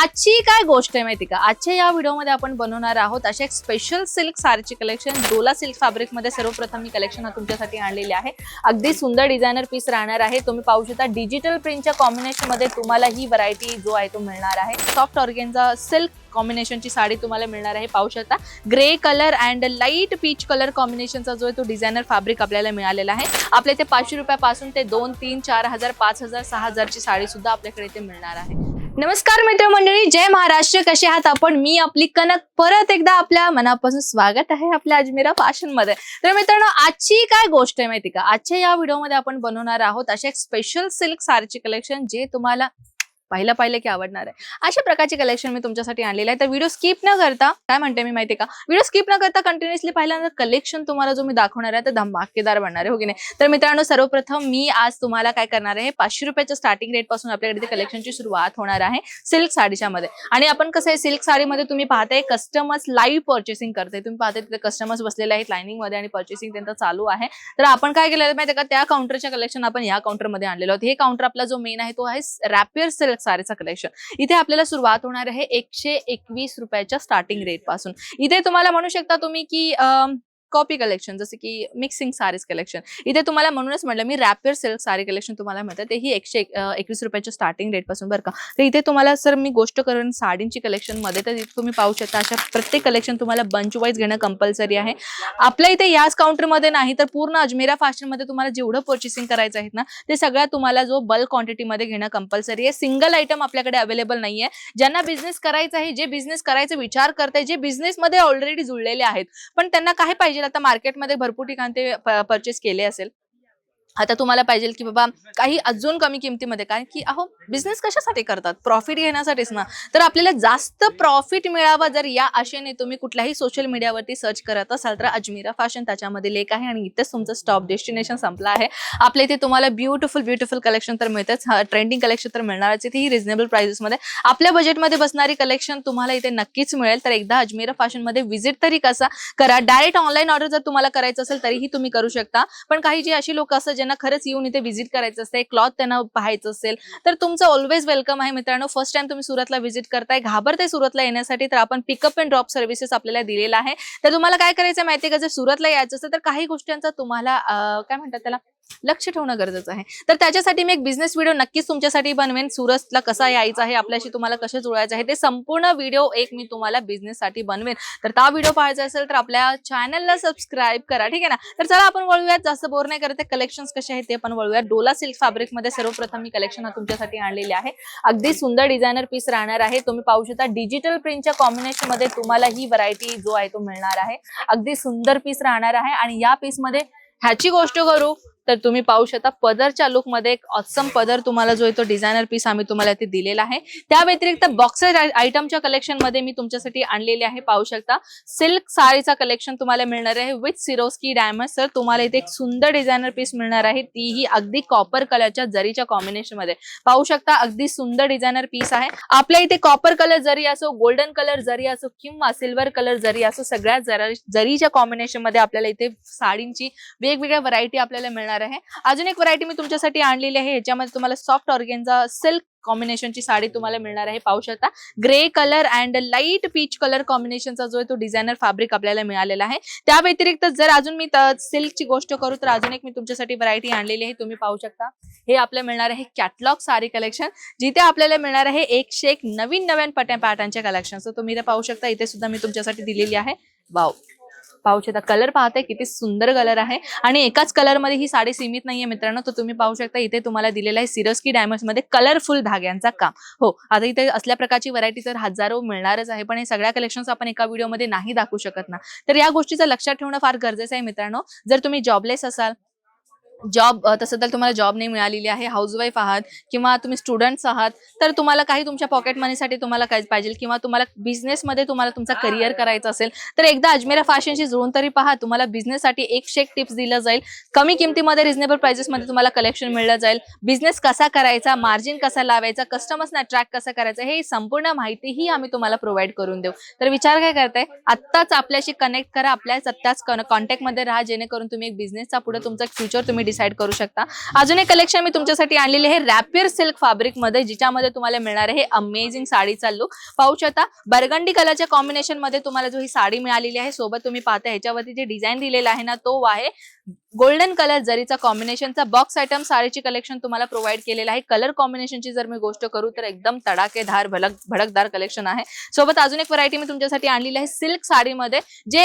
आजची काय गोष्ट आहे माहिती का? आजच्या या व्हिडिओमध्ये आपण बनवणार आहोत अशा एक स्पेशल सिल्क साडीची कलेक्शन डोला सिल्क फॅब्रिकमध्ये सर्वप्रथम मी कलेक्शन हा तुमच्यासाठी आणलेली आहे. अगदी सुंदर डिझायनर पीस राहणार आहे. तुम्ही पाहू शकता डिजिटल प्रिंटच्या कॉम्बिनेशनमध्ये तुम्हाला ही व्हरायटी जो आहे तो मिळणार आहे. सॉफ्ट ऑर्गेनचा सिल्क कॉम्बिनेशनची साडी तुम्हाला मिळणार आहे. पाहू शकता. Grey colour and light peach colour कॉम्बिनेशनचा जो आहे तो डिझायनर फॅब्रिक आपल्याला मिळालेला आहे. आपल्या इथे पाचशे रुपयापासून ते दोन तीन चार हजार पाच हजार सहा हजारची साडी सुद्धा आपल्याकडे इथे मिळणार आहे. नमस्कार मित्रमंडळी जय महाराष्ट्र. कसे आहात आपण? मी आपली कनक परत एकदा आपल्या मनापासून स्वागत आहे आपल्या अजमेरा फॅशनमध्ये तर मित्रांनो आजची काय गोष्ट आहे माहिती का? आजच्या या व्हिडिओमध्ये आपण बनवणार आहोत अशा एक स्पेशल सिल्क साडीची कलेक्शन जे तुम्हाला पाहिलं पाहिलं की आवडणार आहे. अशा प्रकारचे कलेक्शन मी तुमच्यासाठी आणलेलं आहे तर व्हिडिओ स्किप न करता काय म्हणते मी माहिती का? व्हिडिओ स्किप न करता कंटिन्युअसली पाहिल्यानंतर कलेक्शन तुम्हाला जो मी दाखवणार आहे तर धमाकेदार बनणार आहे हो की नाही? तर मित्रांनो सर्वप्रथम मी आज तुम्हाला काय करणार आहे पाचशे रुपयाच्या स्टार्टिंग रेटपासून आपल्याकडे कलेक्शनची सुरुवात होणार आहे सिल्क साडीच्या मध्ये. आणि आपण कसं आहे सिल्क साडीमध्ये तुम्ही पाहताय कस्टमर्स लाईव्ह पर्चेसिंग करते तुम्ही पाहताय तिथे कस्टमर्स बसलेले आहेत लाईनिंगमध्ये आणि पर्चेसिंग त्यांचं चालू आहे. तर आपण काय केलेलं माहिती का? त्या काउंटरच्या कलेक्शन आपण या काउंटरमध्ये आणलेलो आहोत हे काउंटर आपला जो मेन आहे तो आहे रॅपियर सिल्क साडीचा कलेक्शन इथे आपल्याला सुरुवात होणार आहे एकशे एकवीस रुपयाच्या स्टार्टिंग रेटपासून. इथे तुम्हाला म्हणू शकता तुम्ही की कॉपी कलेक्शन जसं की मिक्सिंग सारीज कलेक्शन इथे तुम्हाला म्हणूनच म्हटलं मी रॅपियर सिल्क सारी कलेक्शन तुम्हाला मिळतं ते ही एकशे एक- एकवीस रुपयाच्या स्टार्टिंग रेटपासून बरं का. तर इथे तुम्हाला सर मी गोष्ट करून साडींची कलेक्शनमध्ये तर इथे तुम्ही पाहू शकता अशा प्रत्येक कलेक्शन तुम्हाला बंच वाईज घेणं कंपल्सरी आहे. आपल्या इथे याच काउंटरमध्ये नाही तर पूर्ण अजमेरा फॅशनमध्ये तुम्हाला जेवढं पर्चेसिंग करायचं आहे ना ते सगळ्या तुम्हाला जो बल्क क्वांटिटीमध्ये घेणं कंपल्सरी आहे. सिंगल आयटम आपल्याकडे अवेलेबल नाहीये. ज्यांना बिझनेस करायचा आहे जे बिझनेस करायचा विचार करताय जे बिझनेसमध्ये ऑलरेडी जुळलेले आहेत पण त्यांना काय पाहिजे आता मार्केटमध्ये भरपूर ठिकाणी ते परचेस केले असेल आता तुम्हाला पाहिजे की बाबा काही अजून कमी किमतीमध्ये कारण की अहो बिझनेस कशासाठी करतात? प्रॉफिट घेण्यासाठीच ना. तर आपल्याला जास्त प्रॉफिट मिळावं जर या आशेने तुम्ही कुठल्याही सोशल मीडियावरती सर्च करत असाल तर अजमेरा फॅशन त्याच्यामध्ये लेख आहे आणि इथेच तुमचं स्टॉप डेस्टिनेशन संपला आहे. आपल्या इथे तुम्हाला ब्युटिफुल ब्युटिफुल कलेक्शन तर मिळतंच. ट्रेंडिंग कलेक्शन तर मिळणारच. इथे ही रिझनेबल प्राइसेसमध्ये आपल्या बजेटमध्ये बसणारी कलेक्शन तुम्हाला इथे नक्कीच मिळेल. तर एकदा अजमेरा फॅशनमध्ये व्हिजिट तरी कसा करा. डायरेक्ट ऑनलाईन ऑर्डर जर तुम्हाला करायचं असेल तरीही तुम्ही करू शकता. पण काही जी अशी लोक असतात ज्यांना खरंच येऊन इथे व्हिजिट करायचं असेल क्लॉथ त्यांना पाहायचं असेल तर तुमचं ऑलवेज वेलकम आहे मित्रांनो. फर्स्ट टाइम तुम्ही सुरतला व्हिजिट करताय घाबरते सुरतला येण्यासाठी तर आपण पिकअप अँड ड्रॉप सर्व्हिसेस आपल्याला दिलेला आहे. तर तुम्हाला काय करायचं माहिती का? जर सुरतला यायचं असेल तर काही गोष्टींचा तुम्हाला काय म्हणतात त्याला? लक्ष ठेवणं गरजेचं आहे. तर त्याच्यासाठी मी एक बिझनेस व्हिडिओ नक्कीच तुमच्यासाठी बनवेन. सुरतला कसा यायचा आहे आपल्याशी तुम्हाला कसं जुळायचं आहे ते संपूर्ण व्हिडिओ एक मी तुम्हाला बिझनेससाठी बनवेन. तर त्या व्हिडिओ पाहायचा असेल तर आपल्या चॅनलला सबस्क्राईब करा ठीक आहे ना? तर चला आपण वळूयात. जास्त बोर नाही करते कलेक्शन कसे आहेत ते पण वळूयात. डोला सिल्क फॅब्रिकमध्ये सर्वप्रथम मी कलेक्शन तुमच्यासाठी आणलेले आहे. अगदी सुंदर डिझायनर पीस राहणार आहे. तुम्ही पाहू शकता डिजिटल प्रिंटच्या कॉम्बिनेशनमध्ये तुम्हाला ही व्हरायटी जो आहे तो मिळणार आहे. अगदी सुंदर पीस राहणार आहे. आणि या पीसमध्ये ह्याची गोष्ट करू. तर तुम्ही पाहू शकता पदरच्या लुकमध्ये एक ऑसम पदर तुम्हाला जो आहे तो डिझायनर पीस आम्ही तुम्हाला इथे दिलेला आहे. त्या व्यतिरिक्त बॉक्सर आयटमच्या कलेक्शनमध्ये मी तुमच्यासाठी आणलेले आहे पाहू शकता. सिल्क साडीचा कलेक्शन तुम्हाला मिळणार आहे. विथ सिरोस्की डायमंड सर तुम्हाला इथे एक सुंदर डिझायनर पीस मिळणार आहे. तीही अगदी कॉपर कलरच्या जरीच्या कॉम्बिनेशनमध्ये. पाहू शकता अगदी सुंदर डिझायनर पीस आहे. आपल्या इथे कॉपर कलर जरी असो गोल्डन कलर जरी असो किंवा सिल्वर कलर जरी असो सगळ्या जरा जरीच्या कॉम्बिनेशनमध्ये आपल्याला इथे साडींची वेगवेगळ्या व्हरायटी आपल्याला मिळणार आहे. अजून एक व्हरायटी मी तुमच्यासाठी आणलेली आहे. याच्यामध्ये तुम्हाला सॉफ्ट ऑर्गेनचा सिल्क कॉम्बिनेशनची साडी तुम्हाला मिळणार आहे. पाहू शकता. Grey colour and light peach colour कॉम्बिनेशनचा जो आहे तो डिझायनर फॅब्रिक आपल्याला मिळालेला आहे. त्या व्यतिरिक्त जर अजून मी सिल्कची गोष्ट करू तर अजून एक मी तुमच्यासाठी व्हरायटी आणलेली आहे. तुम्ही पाहू शकता. हे आपल्याला मिळणार आहे कॅटलॉग साडी कलेक्शन जिथे आपल्याला मिळणार आहे एकशे एक नवीन नवीन पट्या पॅटर्नच्या कलेक्शन सो तुम्ही इथे पाहू शकता. इथे सुद्धा मी तुमच्यासाठी दिलेली आहे. वाव पाहू शकता. कलर पाहताय किती सुंदर कलर आहे. आणि एकाच कलरमध्ये ही साडी सीमित नाहीये मित्रांनो तर तुम्ही पाहू शकता इथे तुम्हाला दिलेला आहे सिरस्की डायमंडमध्ये कलरफुल धाग्यांचा काम. हो आता इथे असल्या प्रकारची व्हरायटी तर हजारो मिळणारच आहे पण हे सगळ्या कलेक्शन्स आपण एका व्हिडिओमध्ये नाही दाखवू शकत ना. तर या गोष्टीचं लक्षात ठेवणं फार गरजेचं आहे मित्रांनो. जर तुम्ही जॉबलेस असाल जॉब तसं तर तुम्हाला जॉब नाही मिळालेली आहे हाऊसवाईफ आहात किंवा तुम्ही स्टुडंट्स आहात तर तुम्हाला काही तुमच्या पॉकेट मनीसाठी तुम्हाला काय पाहिजे किंवा तुम्हाला बिझनेसमध्ये तुम्हाला तुमचा करिअर करायचं असेल तर एकदा अजमेरा फॅशनशी जुळून तरी पहा तुम्हाला बिझनेससाठी एक टिप्स दिलं जाईल. कमी किमतीमध्ये रिझनेबल प्राइसेसमध्ये तुम्हाला कलेक्शन मिळलं जाईल. बिझनेस कसा करायचा मार्जिन कसा लावायचा कस्टमर्सना अट्रॅक्ट कसं करायचं हे संपूर्ण माहिती ही आम्ही तुम्हाला प्रोव्हाइड करून देऊ. तर विचार काय करताय? आत्ताच आपल्याशी कनेक्ट करा आपल्याच आत्ताच कॉन्टॅक्टमध्ये राहा जेणेकरून तुम्ही एक बिझनेसचा पुढे तुमचा फ्युचर तुम्ही डिसाईड करू शकता. अजून एक कलेक्शन मी तुमच्यासाठी आणलेले आहे रॅपियर सिल्क फॅब्रिकमध्ये जिच्यामध्ये तुम्हाला मिळणार आहे अमेझिंग साडीचा लुक पाहू शकता बर्गंडी कलरच्या कॉम्बिनेशनमध्ये तुम्हाला जो ही साडी मिळालेली आहे सोबत तुम्ही पाहता ह्याच्यावरती जे डिझाईन दिलेला आहे ना तो आहे गोल्डन कलर जरीचा कॉम्बिनेशनचा बॉक्स आयटम साडीची कलेक्शन तुम्हाला प्रोव्हाइड केलेलं आहे. कलर कॉम्बिनेशनची जर मी गोष्ट करू तर एकदम तडाकेदार भलक भडकदार कलेक्शन आहे. सोबत अजून एक व्हरायटी मी तुमच्यासाठी आणलेली आहे सिल्क साडीमध्ये जे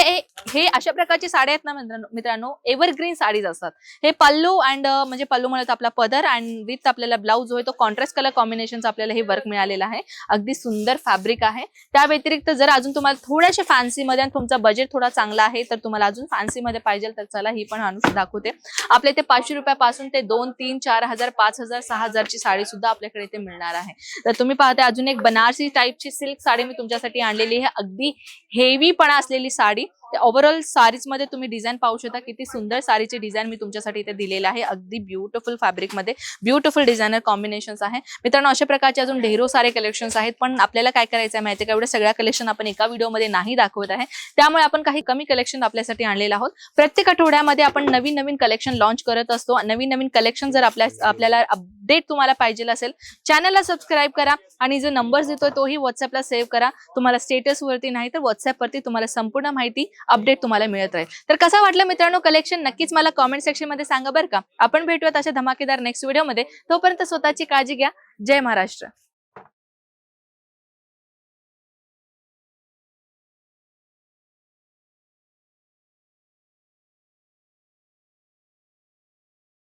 हे- अशा प्रकारची साड्या आहेत ना मित्रांनो- मित्रांनो एव्हरग्रीन साडीज असतात. हे पल्लू अँड म्हणजे पल्लू म्हणत आपला पदर अँड विथ आपल्याला ब्लाऊज होय तो कॉन्ट्रास्ट कलर कॉम्बिनेशनचा आपल्याला हे वर्क मिळालेलं आहे. अगदी सुंदर फॅब्रिक आहे. त्या व्यतिरिक्त जर अजून तुम्हाला थोड्याशा फॅन्सीमध्ये आणि तुमचा बजेट थोडा चांगला आहे तर तुम्हाला अजून फॅन्सीमध्ये पाहिजे तर चला ही पण आणून दाखवते. आपल्या इथे पाचशे रुपयापासून ते दोन तीन चार हजार पाच हजार सहा हजारची साडी सुद्धा आपल्याकडे इथे मिळणार आहे. तर तुम्ही पाहता अजून एक बनारसी टाईपची सिल्क साडी मी तुमच्यासाठी आणलेली आहे. अगदी हेवीपणा असलेली साडी. ओव्हरऑल साडीजमध्ये तुम्ही डिझाईन पाहू शकता. किती सुंदर साडीचे डिझाईन मी तुमच्यासाठी इथे दिलेलं आहे. अगदी ब्युटिफुल फॅब्रिकमध्ये ब्युटिफुल डिझायनर कॉम्बिनेशन्स आहे. मित्रांनो अशा प्रकारचे अजून ढेरो सारे कलेक्शन्स आहेत. पण आपल्याला काय करायचं आहे माहिती का? एवढ्या सगळ्या कलेक्शन आपण एका व्हिडिओमध्ये नाही दाखवत आहे. त्यामुळे आपण काही कमी कलेक्शन आपल्यासाठी आणलेलं आहोत. प्रत्येक आठवड्यामध्ये आपण नवीन नवीन कलेक्शन लॉन्च करत असतो. नवीन नवीन कलेक्शन जर आपल्या आपल्याला अपडेट तुम्हाला पाहिजे असेल चॅनलला सबस्क्राईब करा आणि जो नंबर देतोय तोही व्हॉट्सअपला सेव्ह करा. तुम्हाला स्टेटस वरती नाही तर व्हॉट्सअपवरती तुम्हाला संपूर्ण माहिती अपडेट तुम्हाला मिळत राहील. तर कसं वाटलं मित्रांनो कलेक्शन नक्कीच मला कॉमेंट सेक्शनमध्ये सांगा बरं का. आपण भेटूयात अशा धमाकेदार नेक्स्ट व्हिडिओमध्ये तोपर्यंत स्वतःची काळजी घ्या. जय महाराष्ट्र.